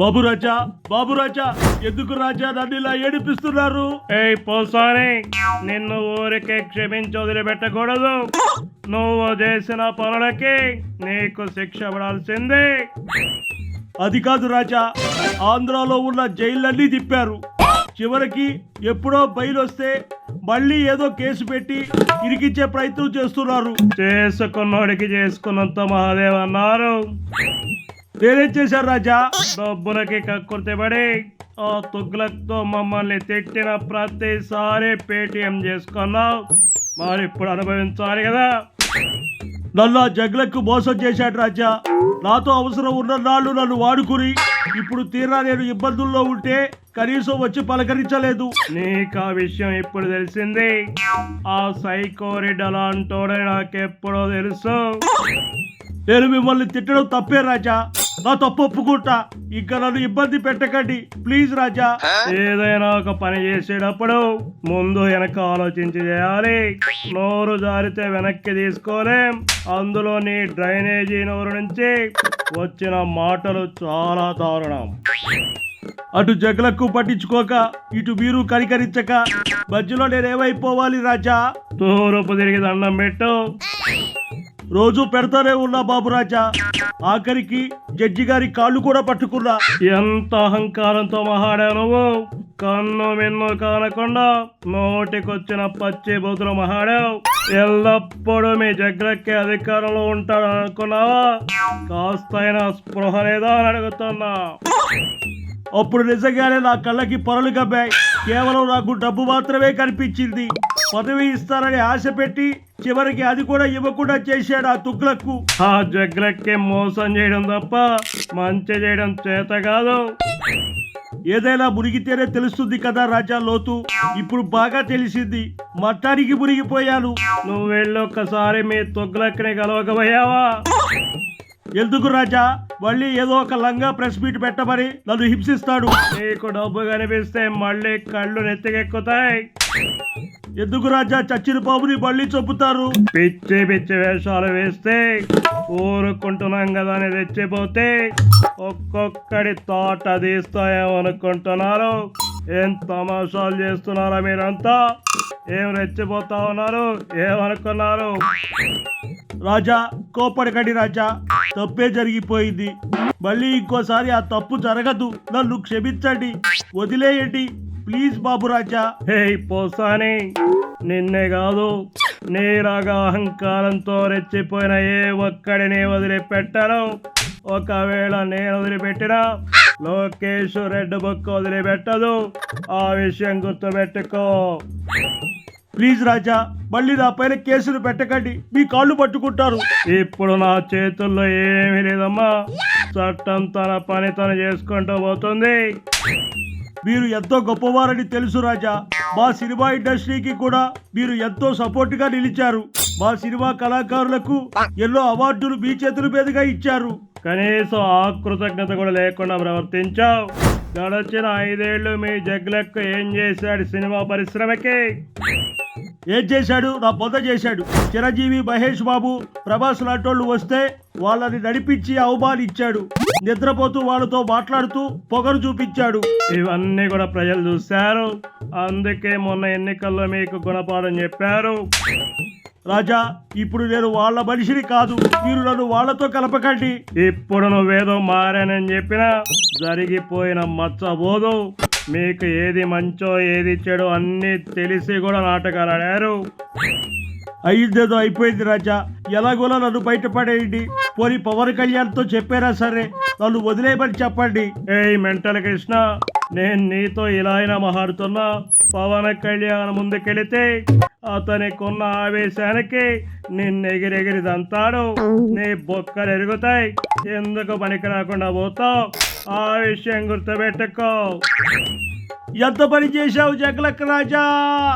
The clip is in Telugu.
బాబు రాజా బాబు రాజా ఎందుకు రాజా నన్ను ఇలా ఏడిపిస్తున్నారు? ఏయ్ పోసాని నిన్ను ఊరికే క్షమించి వదిలిపెట్టకూడదు. నువ్వు చేసిన పనులకి నీకు శిక్ష పడాల్సిందే. అది కాదు రాజా ఆంధ్రాలో ఉన్న జైళ్ళన్నీ తిప్పారు. చివరికి ఎప్పుడో బయలు వస్తే మళ్ళీ ఏదో కేసు పెట్టి ఇరికిచ్చే ప్రయత్నం చేస్తున్నారు. చేసుకున్నోడికి చేసుకున్నంత మహాదేవ్ అన్నారు. నేనేం చేశారు రాజా డబ్బులకి కక్కుర్తిపడి ఆ తుగ్లక్తో మమ్మల్ని తిట్టిన ప్రతిసారి పేటిఎం చేసుకున్నావు. మరి ఇప్పుడు అనుభవించాలి కదా. నన్ను ఆ జగ్లకు మోసం చేశాడు రాజా. నాతో అవసరం ఉన్న నాళ్ళు నన్ను వాడుకుని ఇప్పుడు తీరా నేను ఇబ్బందుల్లో ఉంటే కనీసం వచ్చి పలకరించలేదు. నీకు ఆ విషయం ఇప్పుడు తెలిసింది. ఆ సైకోరిడ్ అలాంటోడే నాకెప్పుడో తెలుసు. నేను మిమ్మల్ని తిట్టడం తప్పే రాజా. నా తప్పు ఒప్పుకుంటా ఇంకా నన్ను ఇబ్బంది పెట్టకండి. ప్లీజ్ రాజా. ఏదైనా ఒక పని చేసేటప్పుడు ముందు వెనక ఆలోచించి చేయాలి. నోరు జారితే వెనక్కి తీసుకోలేం. అందులో నీ డ్రైనేజీ నోరు నుంచి వచ్చిన మాటలు చాలా దారుణం. అటు జగలకు పట్టించుకోక ఇటు మీరు కనికరించక మధ్యలో నేనేమైపోవాలి రాజా? తూర్పు తిరిగి దండం పెట్టు. రోజు పెడతానే ఉన్నా బాబు రాజా. ఆఖరికి జడ్జి గారి కాళ్ళు కూడా పట్టుకున్నా ఎంత అహంకారంతో మహాడా నువ్వు? కన్ను మిన్ను కానకుండా నోటికొచ్చిన పచ్చి బుద్ధులు మహాడావు. ఎల్లప్పుడూ మీ జగ్రక్కి అధికారంలో ఉంటాడు అనుకున్నావా కాస్తైనా స్పృహ లేదా అని అడుగుతున్నా. అప్పుడు నిజంగానే నా కళ్ళకి పొరలు కమ్మాయి కేవలం నాకు డబ్బు మాత్రమే కనిపించింది. పదవి ఇస్తారని ఆశ పెట్టి చివరికి అది కూడా ఇవ్వకుండా చేశాడు ఆ తుగ్లకు ఆ జగ్రక్కి మోసం చేయడం తప్ప మంచి చేయడం చేత కాదు. ఏదైనా మునిగితేనే తెలుస్తుంది కదా రాజా లోతు. ఇప్పుడు బాగా తెలిసింది. మట్టానికి మునిగిపోయాను నువ్వు వెళ్ళొక్కసారి మీ తొగ్లక్ని కలవకపోయావా? ఎందుకు రాజా? మళ్ళీ ఏదో ఒక లంగా ప్రెస్ మీట్ పెట్టమని నన్ను హింసిస్తాడు. నీకు డబ్బు కనిపిస్తే మళ్ళీ కళ్ళు నెత్తికెక్కుతాయి. ఎందుకు రాజా చచ్చిన బాబుని మళ్ళీ చంపుతారు? పిచ్చి పిచ్చి వేషాలు వేస్తే ఊరుకుంటున్నాం కదా అని తెచ్చిపోతే ఒక్కొక్కడి తోట తీస్తాయేమనుకుంటున్నారు? ఏం తమాషాలు చేస్తున్నారా మీరంతా? ఏం రెచ్చిపోతా ఉన్నారు? ఏమనుకున్నారు? రాజా కోపడకండి రాజా. తప్పే జరిగిపోయింది. మళ్ళీ ఇంకోసారి ఆ తప్పు జరగదు. నన్ను క్షమించండి. వదిలేయండి. ప్లీజ్ బాబు రాజా. హే పోసాని. నిన్నే కాదు నీలాగా అహంకారంతో రెచ్చిపోయిన ఏ ఒక్కడిని వదిలిపెట్టను. ఒకవేళ నేను వదిలిపెట్టినా లోకేష్ రెడ్ బుక్ వదిలిపెట్టదు. ఆ విషయం గుర్తుపెట్టుకో. ప్లీజ్ రాజా మళ్ళీ నా పైన కేసులు పెట్టకండి. మీ కాళ్ళు పట్టుకుంటారు. ఇప్పుడు నా చేతుల్లో ఏమీ లేదమ్మా. చట్టం తన పని తను చేసుకుంటూ పోతుంది. మీరు ఎంతో గొప్పవారని తెలుసు రాజా. మా సినిమా ఇండస్ట్రీకి కూడా మీరు ఎంతో సపోర్ట్గా నిలిచారు. మా సినిమా కళాకారులకు ఎన్నో అవార్డులు మీ చేతుల మీదుగా ఇచ్చారు. కనీసం ఆ కృతజ్ఞత కూడా లేకుండా ప్రవర్తించావు. గడచిన ఐదేళ్ళు మీ జగ్లెక్ ఏం చేశాడు సినిమా పరిశ్రమకి? ఏం చేశాడు? నా పొంద చేశాడు. చిరంజీవి మహేష్ బాబు ప్రభాస్ లాంటోళ్ళు వస్తే వాళ్ళని నడిపించి అవమానించాడు. నిద్రపోతూ వాళ్ళతో మాట్లాడుతూ పొగరు చూపించాడు. ఇవన్నీ కూడా ప్రజలు చూశారు. అందుకే మొన్న ఎన్నికల్లో మీకు గుణపాఠం చెప్పారు. రాజా ఇప్పుడు నేను వాళ్ళ మనిషిని కాదు. మీరు నన్ను వాళ్ళతో కలపకండి. ఇప్పుడు నువ్వేదో మారానని చెప్పినా జరిగిపోయిన మచ్చబోదు. మీకు ఏది మంచో ఏది చెడు అన్నీ తెలిసి కూడా నాటకాలు ఆడారు. అయ్యిందేదో అయిపోయింది రాజా. ఎలాగోలా నన్ను బయటపడేయండి పోనీ పవన్ కళ్యాణ్తో చెప్పారా సరే? నన్ను వదిలేయమని చెప్పండి. ఏయ్ మెంటల్ కృష్ణ నేను నీతో ఇలా అయినా మాట్లాడుతున్నా. పవన్ కళ్యాణ్ ముందుకెళితే అతనికున్న ఆవేశానికి నిన్ను ఎగిరెగిరి దంతాడు. నీ బొక్కలు ఎరుగుతాయి. ఎందుకు పనికి రాకుండా పోతావు? ఆ విషయం గుర్తుపెట్టుకో. ఎంత పని చేశావు జగలక్ రాజా?